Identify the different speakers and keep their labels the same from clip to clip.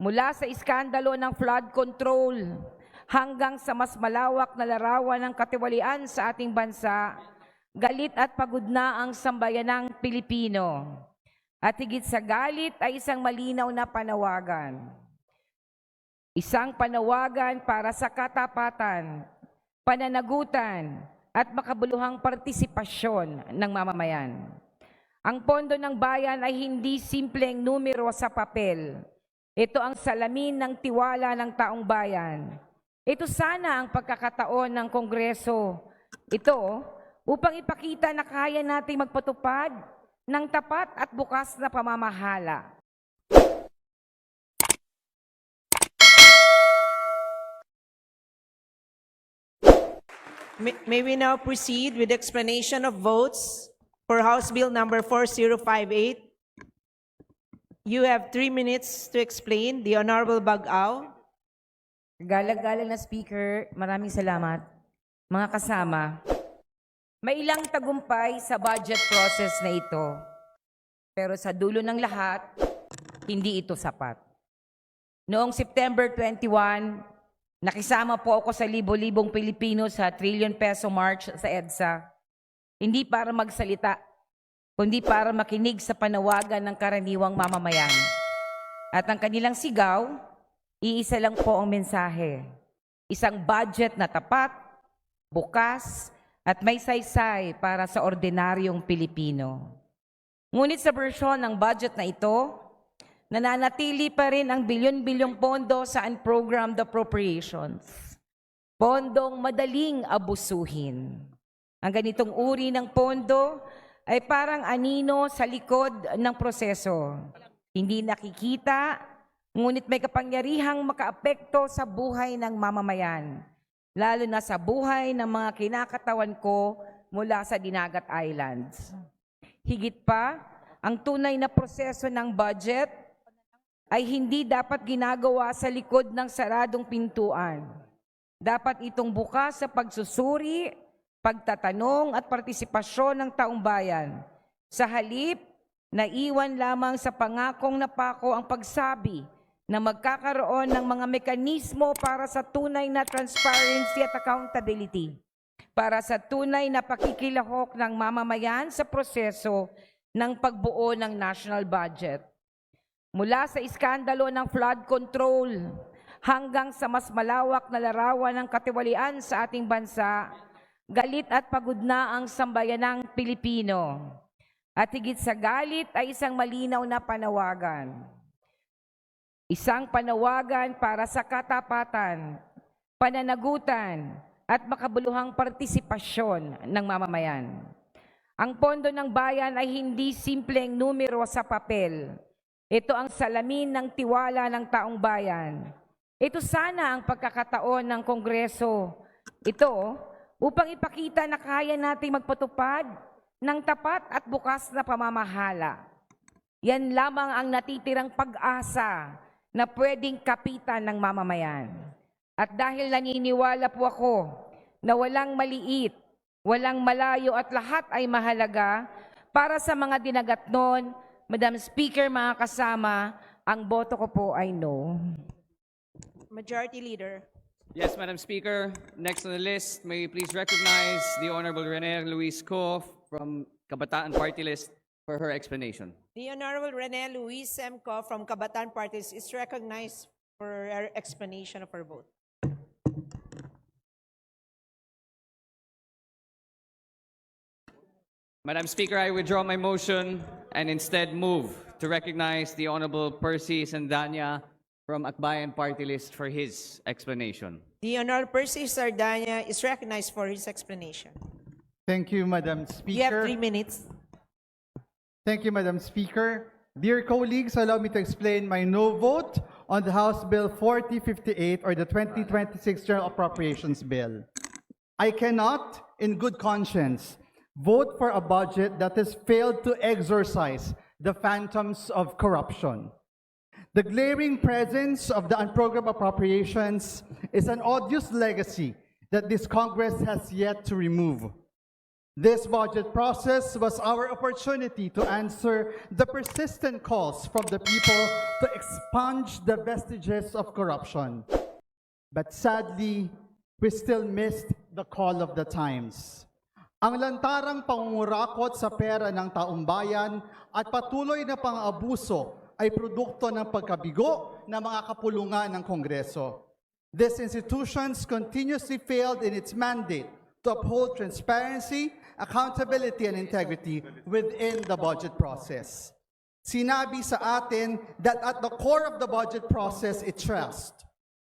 Speaker 1: Mula sa iskandalo ng flood control hanggang sa mas malawak na larawan ng katiwalian sa ating bansa, galit at pagod na ang sambayanang Pilipino. At higit sa galit ay isang malinaw na panawagan. Isang panawagan para sa katapatan, pananagutan, at makabuluhang partisipasyon ng mamamayan. Ang pondo ng bayan ay hindi simpleng numero sa papel. Ito ang salamin ng tiwala ng taong bayan. Ito sana ang pagkakataon ng Kongreso. Ito upang ipakita na kaya nating magpatupad ng tapat at bukas na pamamahala.
Speaker 2: May may we now proceed with explanation of votes for House Bill number 4058? You have three minutes to explain. The Honorable Bagao.
Speaker 1: Galang-galang na speaker, maraming salamat. Mga kasama, may ilang tagumpay sa budget process na ito. Pero sa dulo ng lahat, hindi ito sapat. Noong September 21, nakisama po ako sa libo-libong Pilipino sa Trillion Peso March sa EDSA. Hindi para magsalita, kundi para makinig sa panawagan ng karaniwang mamamayan. At ang kanilang sigaw, iisa lang po ang mensahe. Isang budget na tapat, bukas, at may saysay para sa ordinaryong Pilipino. Ngunit sa bersyon ng budget na ito, nananatili pa rin ang bilyon-bilyong pondo sa unprogrammed appropriations. Pondong madaling abusuhin. Ang ganitong uri ng pondo ay parang anino sa likod ng proseso. Hindi nakikita, ngunit may kapangyarihang makaapekto sa buhay ng mamamayan, lalo na sa buhay ng mga kinakatawan ko mula sa Dinagat Islands. Higit pa, ang tunay na proseso ng budget ay hindi dapat ginagawa sa likod ng saradong pintuan. Dapat itong bukas sa pagsusuri, pagtatanong at partisipasyon ng taong bayan. Sa halip, naiwan lamang sa pangakong napako ang pagsabi na magkakaroon ng mga mekanismo para sa tunay na transparency at accountability para sa tunay na pakikilahok ng mamamayan sa proseso ng pagbuo ng national budget. Mula sa iskandalo ng flood control hanggang sa mas malawak na larawan ng katiwalian sa ating bansa, galit at pagod na ang sambayanang Pilipino. At higit sa galit ay isang malinaw na panawagan. Isang panawagan para sa katapatan, pananagutan, at makabuluhang partisipasyon ng mamamayan. Ang pondo ng bayan ay hindi simpleng numero sa papel. Ito ang salamin ng tiwala ng taong bayan. Ito sana ang pagkakataon ng Kongreso. Ito upang ipakita na kaya nating magpatupad ng tapat at bukas na pamamahala. Yan lamang ang natitirang pag-asa na pwedeng kapitan ng mamamayan. At dahil naniniwala po ako na walang maliit, walang malayo at lahat ay mahalaga, para sa mga dinagat nun, Madam Speaker, mga kasama, ang boto ko po ay no.
Speaker 2: Majority Leader.
Speaker 3: Yes, Madam Speaker. Next on the list, may you please recognize the Honorable Rene Luis Co from Kabataan Party List for her explanation.
Speaker 2: The Honorable Rene Luis M. Co. from Kabatan Parties is recognized for her explanation of her vote.
Speaker 3: Madam Speaker, I withdraw my motion and instead move to recognize the Honorable Percy Sandanya from Akbayan Party List for his explanation.
Speaker 2: The Honorable Percy Sardanya is recognized for his explanation.
Speaker 4: Thank you, Madam Speaker.
Speaker 2: You have three minutes.
Speaker 4: Thank you, Madam Speaker. Dear colleagues, allow me to explain my no vote on the House Bill 4058 or the 2026 General Appropriations Bill. I cannot, in good conscience, vote for a budget that has failed to exorcise the phantoms of corruption. The glaring presence of the unprogrammed appropriations is an odious legacy that this Congress has yet to remove. This budget process was our opportunity to answer the persistent calls from the people to expunge the vestiges of corruption. But sadly, we still missed the call of the times. Ang lantarang pangungurakot sa pera ng taong bayan at patuloy na pang-abuso ay produkto ng pagkabigo ng mga kapulungan ng Kongreso. These institutions continuously failed in its mandate to uphold transparency, accountability, and integrity within the budget process. Sinabi sa atin that at the core of the budget process is trust.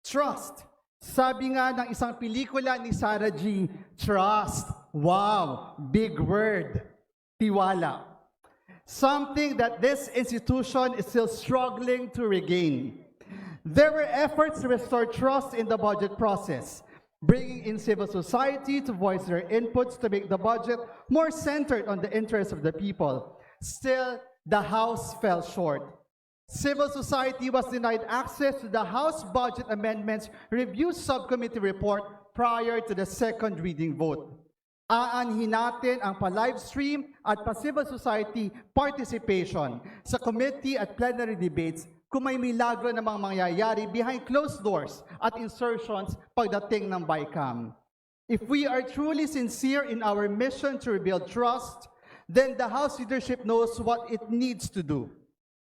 Speaker 4: Trust. Sabi nga ng isang pelikula ni Sarah G, trust. Wow, big word. Tiwala. Something that this institution is still struggling to regain. There were efforts to restore trust in the budget process, bringing in civil society to voice their inputs to make the budget more centered on the interests of the people. Still, the House fell short. Civil society was denied access to the House Budget Amendments Review Subcommittee report prior to the second reading vote. Aanhin natin ang pa-live stream at pa-civil society participation sa committee at plenary debates kung may milagro namang mangyayari behind closed doors at insertions pagdating ng BICAM. If we are truly sincere in our mission to rebuild trust, then the House leadership knows what it needs to do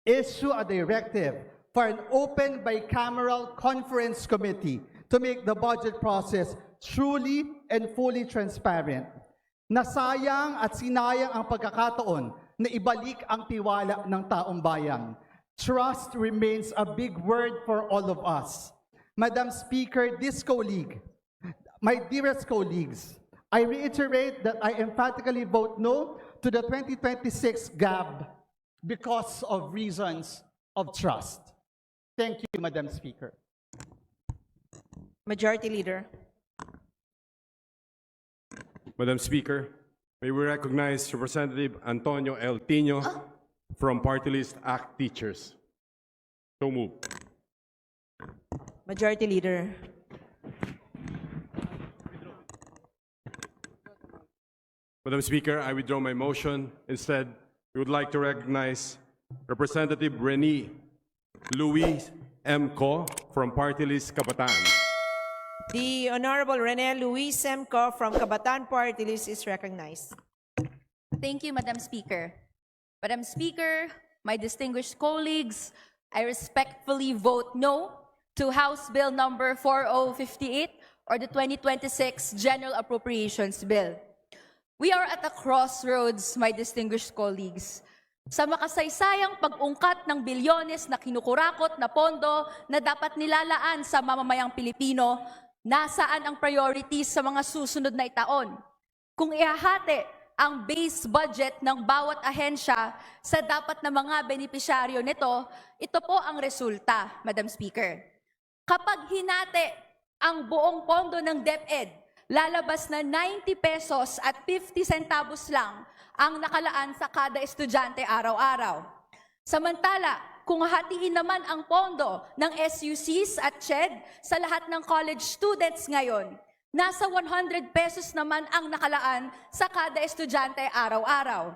Speaker 4: issue a directive for an open bicameral conference committee to make the budget process truly and fully transparent. Nasayang at sinayang ang pagkakataon na ibalik ang tiwala ng taong bayan. Trust remains a big word for all of us. Madam Speaker, this colleague, my dearest colleagues, I reiterate that I emphatically vote no to the 2026 GAB because of reasons of trust. Thank you, Madam Speaker.
Speaker 2: Majority Leader.
Speaker 5: Madam Speaker, may we recognize Representative Antonio L. Tino ah. from Party List Act Teachers. So move.
Speaker 2: Majority Leader.
Speaker 5: Madam Speaker, I withdraw my motion. Instead, we would like to recognize Representative Rene Louis M. Co. from Party List Kabataan.
Speaker 2: The Honorable Rene Luis Semco from Kabatan Party List is recognized.
Speaker 6: Thank you, Madam Speaker. Madam Speaker, my distinguished colleagues, I respectfully vote no to House Bill number 4058 or the 2026 General Appropriations Bill. We are at a crossroads, my distinguished colleagues. Sa makasaysayang pag-ungkat ng bilyones na kinukurakot na pondo na dapat nilalaan sa mamamayang Pilipino, nasaan ang priorities sa mga susunod na itaon? Kung ihahati ang base budget ng bawat ahensya sa dapat na mga benepisyaryo nito, ito po ang resulta, Madam Speaker. Kapag hinati ang buong pondo ng DepEd, lalabas na 90 pesos at 50 centavos lang ang nakalaan sa kada estudyante araw-araw. Samantala, kung hatiin naman ang pondo ng SUCs at CHED sa lahat ng college students ngayon, nasa 100 pesos naman ang nakalaan sa kada estudyante araw-araw.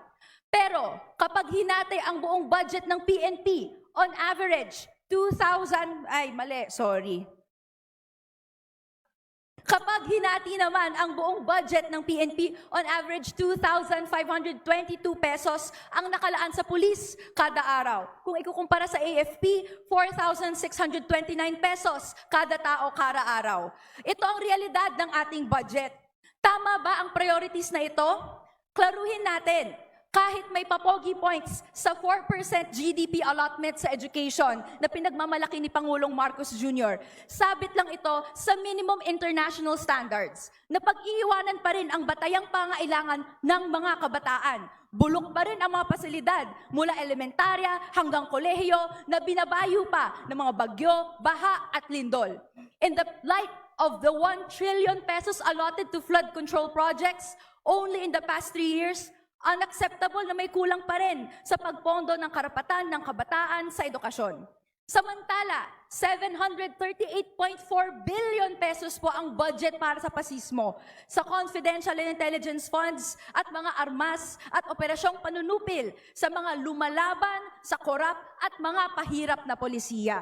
Speaker 6: Pero kapag hinati ang buong budget ng PNP, on average, 2,000, ay mali, sorry. Kapag hinati naman ang buong budget ng PNP, on average 2,522 pesos ang nakalaan sa pulis kada araw. Kung ikukumpara sa AFP, 4,629 pesos kada tao kada araw. Ito ang realidad ng ating budget. Tama ba ang priorities na ito? Klaruhin natin, kahit may papogi points sa 4% GDP allotment sa education na pinagmamalaki ni Pangulong Marcos Jr., sabit lang ito sa minimum international standards na pag-iiwanan pa rin ang batayang pangailangan ng mga kabataan. Bulok pa rin ang mga pasilidad mula elementarya hanggang kolehiyo na binabayo pa ng mga bagyo, baha at lindol. In the light of the 1 trillion pesos allotted to flood control projects only in the past three years, unacceptable na may kulang pa rin sa pagpondo ng karapatan ng kabataan sa edukasyon. Samantala, 738.4 billion pesos po ang budget para sa pasismo sa confidential and intelligence funds at mga armas at operasyong panunupil sa mga lumalaban sa korap at mga pahirap na polisiya.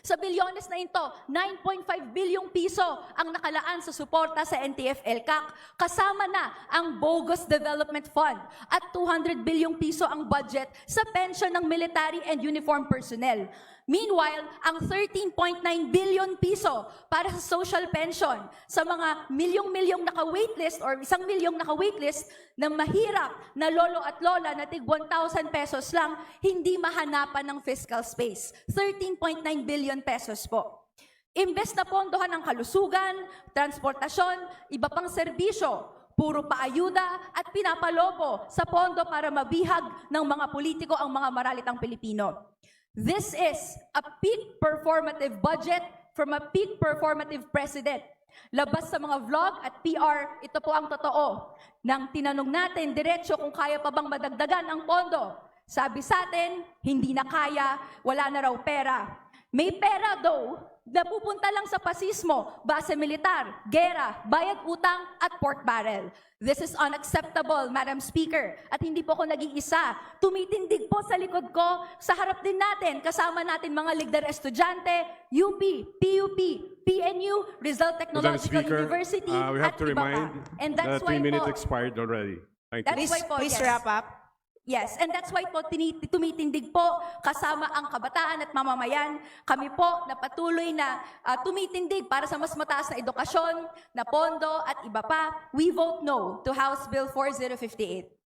Speaker 6: Sa bilyones na ito, 9.5 bilyong piso ang nakalaan sa suporta sa NTF-ELCAC, kasama na ang Bogus Development Fund at 200 bilyong piso ang budget sa pension ng military and uniform personnel. Meanwhile, ang 13.9 billion piso para sa social pension sa mga milyong-milyong naka-waitlist or isang milyong naka-waitlist na mahirap na lolo at lola na tig 1,000 pesos lang, hindi mahanapan ng fiscal space. 13.9 billion pesos po. Imbes na pondohan ng kalusugan, transportasyon, iba pang serbisyo, puro paayuda at pinapalobo sa pondo para mabihag ng mga politiko ang mga maralitang Pilipino. This is a peak performative budget from a peak performative president. Labas sa mga vlog at PR, ito po ang totoo. Nang tinanong natin diretsyo kung kaya pa bang madagdagan ang pondo, sabi sa atin, hindi na kaya, wala na raw pera. May pera though, napupunta lang sa pasismo, base militar, gera, bayad utang at pork barrel. This is unacceptable, Madam Speaker. At hindi po ako nag-iisa. Tumitindig po sa likod ko, sa harap din natin, kasama natin mga ligdar estudyante, UP, PUP, PNU, Rizal
Speaker 5: Madam
Speaker 6: Technological
Speaker 5: Speaker,
Speaker 6: University,
Speaker 5: uh, we
Speaker 6: at
Speaker 5: have to
Speaker 6: iba pa.
Speaker 5: remind
Speaker 6: And
Speaker 5: that
Speaker 6: that's why
Speaker 5: three minutes
Speaker 6: po,
Speaker 5: expired already. Thank you.
Speaker 6: That's
Speaker 2: Please,
Speaker 6: why po,
Speaker 2: please
Speaker 6: yes.
Speaker 2: wrap up.
Speaker 6: Yes, and that's why po tumitindig po kasama ang kabataan at mamamayan. Kami po na patuloy na ah, tumitindig para sa mas mataas na edukasyon, na pondo at iba pa. We vote no to House Bill 4058.